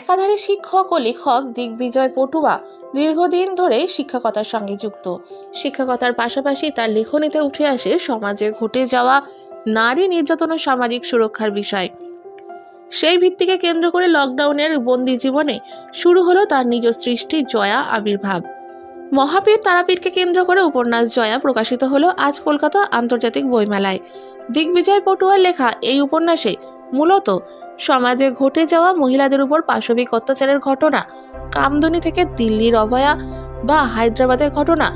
একাধারে শিক্ষক ও লেখক দিগ্বিজয় পটুয়া দীর্ঘদিন ধরে শিক্ষকতার সঙ্গে যুক্ত। শিক্ষকতার পাশাপাশি তার লেখনীতে উঠে আসে সমাজে ঘটে যাওয়া নারী নির্যাতন ও সামাজিক সুরক্ষার বিষয়। সেই ভিত্তিকে কেন্দ্র করে লকডাউনের বন্দি জীবনে শুরু হলো তার নিজ সৃষ্টি জয়া আবির্ভাব। মহাপীর তারাপীঠকে কেন্দ্র করে উপন্যাস জয়া প্রকাশিত হলো আজ কলকাতা আন্তর্জাতিক বইমেলায়। দিগ্বিজয় পটুয়ার লেখা এই উপন্যাসে মূলত সমাজে ঘটে যাওয়া মহিলাদের উপর পাশবিক অত্যাচারের ঘটনা, কামদুনি থেকে দিল্লির অভয়া বা হায়দ্রাবাদের ঘটনা,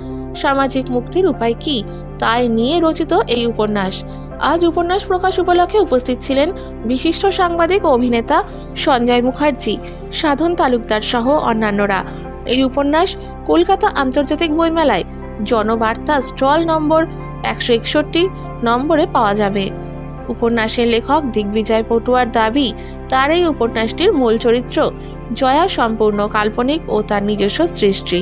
সামাজিক মুক্তির উপায় কি, তাই নিয়ে রচিত এই উপন্যাস। আজ উপন্যাস প্রকাশ উপলক্ষে উপস্থিত ছিলেন বিশিষ্ট সাংবাদিক অভিনেতা সঞ্জয় মুখার্জি, সাধন তালুকদার সহ অন্যান্যরা। এই উপন্যাস কলকাতা আন্তর্জাতিক বইমেলায়। জনবার্তা স্টল নম্বর একশো একষট্টি নম্বরে পাওয়া যাবে। উপন্যাসের লেখক দিগ্বিজয় পটুয়ার দাবি, তার এই উপন্যাসটির মূল চরিত্র জয়া সম্পূর্ণ কাল্পনিক ও তার নিজস্ব সৃষ্টি।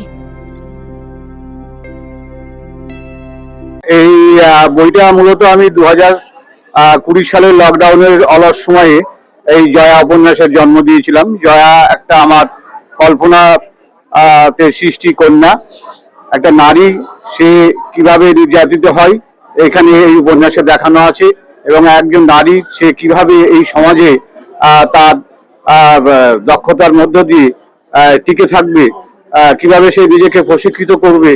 এই বইটা মূলত আমি দু হাজার কুড়ি সালের লকডাউনের অলস সময়ে এই জয়া উপন্যাসের জন্ম দিয়েছিলাম। জয়া একটা আমার কল্পনা সৃষ্টি কন্যা। একটা নারী, সে কীভাবে নির্যাতিত হয়, এখানে এই উপন্যাসে দেখানো আছে। এবং একজন নারী, সে কীভাবে এই সমাজে তার দক্ষতার মধ্য দিয়ে টিকে থাকবে কীভাবে সে নিজেকে প্রশিক্ষিত করবে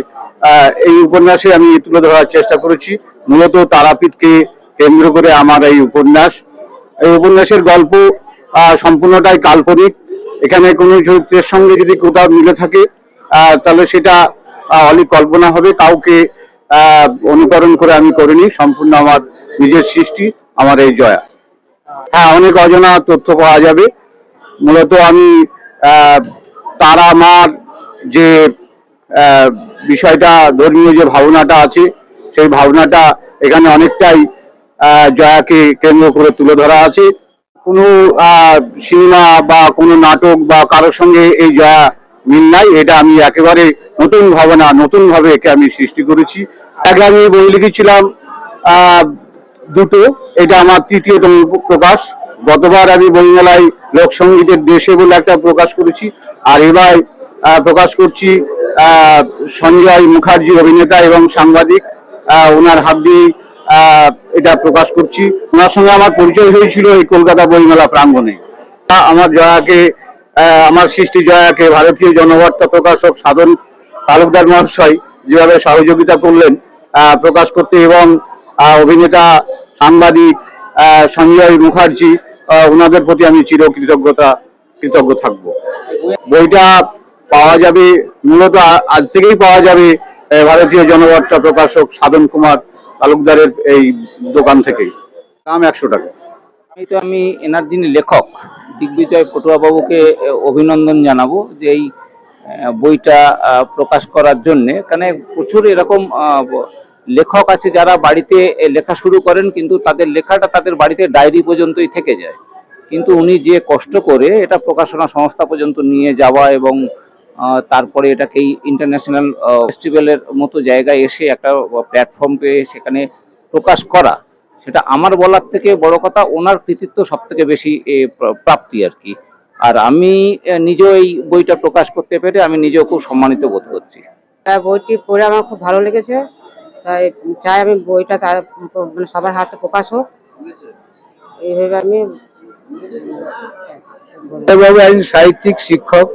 এই উপন্যাসে আমি তুলে ধরার চেষ্টা করেছি। মূলত তারাপীঠকে কেন্দ্র করে আমার এই উপন্যাস। এই উপন্যাসের গল্প সম্পূর্ণটাই কাল্পনিক। এখানে কোনো চরিত্রের সঙ্গে যদি কোথাও মিলে থাকে তাহলে সেটা অলিক কল্পনা হবে, কাউকে অনুকরণ করে আমি করিনি, সম্পূর্ণ আমার নিজের সৃষ্টি, আমার এই জয়া। হ্যাঁ অনেক অজানা তথ্য পাওয়া যাবে। মূলত আমি তারা মার যে বিষয়টা, ধর্মীয় যে ভাবনাটা আছে, সেই ভাবনাটা এখানে অনেকটাই জয়াকে কেন্দ্র করে তুলে ধরা আছে। কোনো সিনেমা বা কোনো নাটক বা কারোর সঙ্গে এই জয়া মিল নাই এটা আমি একেবারে নতুন ভাবনা নতুন ভাবে একে আমি সৃষ্টি করেছি। আগে আমি বই লিখেছিলাম দুটো এটা আমার তৃতীয়তম প্রকাশ। গতবার আমি বইমেলায় লোকসঙ্গীতের দেশে বলে একটা প্রকাশ করেছি আর এবার প্রকাশ করছি সঞ্জয় মুখার্জি অভিনেতা এবং সাংবাদিক ওনার হাত দিয়ে আহ, এটা প্রকাশ করছি। ওনার সঙ্গে আমার পরিচয় হয়েছিল এই কলকাতা বইমেলা প্রাঙ্গণে। আমার জয়াকে আমার সৃষ্টি জয়াকে ভারতীয় জনবার্তা প্রকাশক সাধন তালুকদার মহাশয় যেভাবে সহযোগিতা করলেন প্রকাশ করতে এবং অভিনেতা, সাংবাদিক সঞ্জয় মুখার্জি ওনাদের প্রতি আমি চির কৃতজ্ঞতা কৃতজ্ঞ থাকব। বইটা পাওয়া যাবে, মূলত আজ থেকেই পাওয়া যাবে ভারতীয় জনবার্তা প্রকাশক সাধন কুমার তালুকদারের এই দোকান থেকেই দাম একশো টাকা। আমি তো আমি এনার যিনি লেখক। দিগ্বিজয় পটুয়াবাবুকে অভিনন্দন জানাব যে এই বইটা প্রকাশ করার জন্যে। এখানে প্রচুর এরকম লেখক আছে যারা বাড়িতে লেখা শুরু করেন, কিন্তু তাদের লেখাটা তাদের বাড়িতে ডায়েরি পর্যন্তই থেকে যায়। কিন্তু উনি যে কষ্ট করে এটা প্রকাশনা সংস্থা পর্যন্ত নিয়ে যাওয়া এবং তারপরে এটাকে ইন্টারন্যাশনাল ফেস্টিভ্যালের মতো জায়গায় এসে একটা প্ল্যাটফর্ম পেয়ে সেখানে প্রকাশ করা সেটা আমার বলার থেকে বড় কথা ওনার কৃতিত্ব সব থেকে বেশি এ, প্রাপ্তি আর কি। আর আমি নিজেও এই বইটা প্রকাশ করতে পেরে আমি নিজেও খুব সম্মানিত বোধ করছি। তাই বইটি পড়ে আমার খুব ভালো লেগেছে। তাই চাই আমি বইটা তার মানে সবার হাতে প্রকাশ হোক। এইভাবে আমি একজন সাহিত্যিক শিক্ষক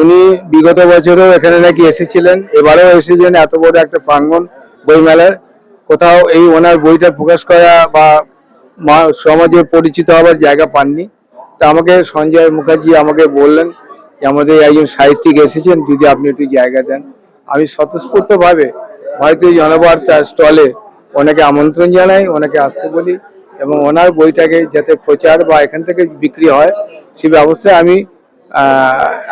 উনি বিগত বছরও এখানে নাকি এসেছিলেন, এবারেও এসেছিলেন এত বড় একটা প্রাঙ্গণ, বইমেলার। কোথাও এই ওনার বইটা প্রকাশ করা বা সমাজে পরিচিত হবার জায়গা পাননি। তা আমাকে সঞ্জয় মুখার্জি আমাকে বললেন যে আমাদের একজন সাহিত্যিক এসেছেন, যদি আপনি একটু জায়গা দেন। আমি স্বতঃস্ফূর্তভাবে ভারতীয় জনবার্তা স্টলে ওনাকে আমন্ত্রণ জানাই, ওনাকে আসতে বলি এবং ওনার বইটাকে যাতে প্রচার বা এখান থেকে বিক্রি হয়, সে ব্যবস্থায় আমি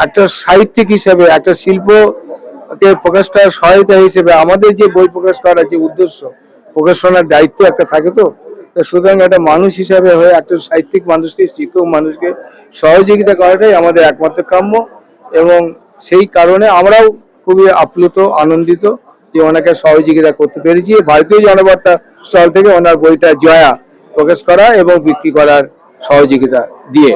একটা সাহিত্যিক হিসেবে, একটা শিল্পকে প্রকাশ করার সহায়তা হিসেবে আমাদের যে বই প্রকাশ করার যে উদ্দেশ্য, প্রকাশনার দায়িত্ব একটা থাকে তো? সুতরাং একটা মানুষ হিসাবে হয়ে একটা সাহিত্যিক মানুষকে, শিক্ষক মানুষকে সহযোগিতা করাটাই আমাদের একমাত্র কাম্য এবং সেই কারণে আমরাও খুবই আপ্লুত, আনন্দিত যে ওনাকে সহযোগিতা করতে পেরেছি। ভারতীয় জনবার্তা স্থল থেকে ওনার বইটা জয়া প্রকাশ করা এবং বিক্রি করার সহযোগিতা দিয়ে।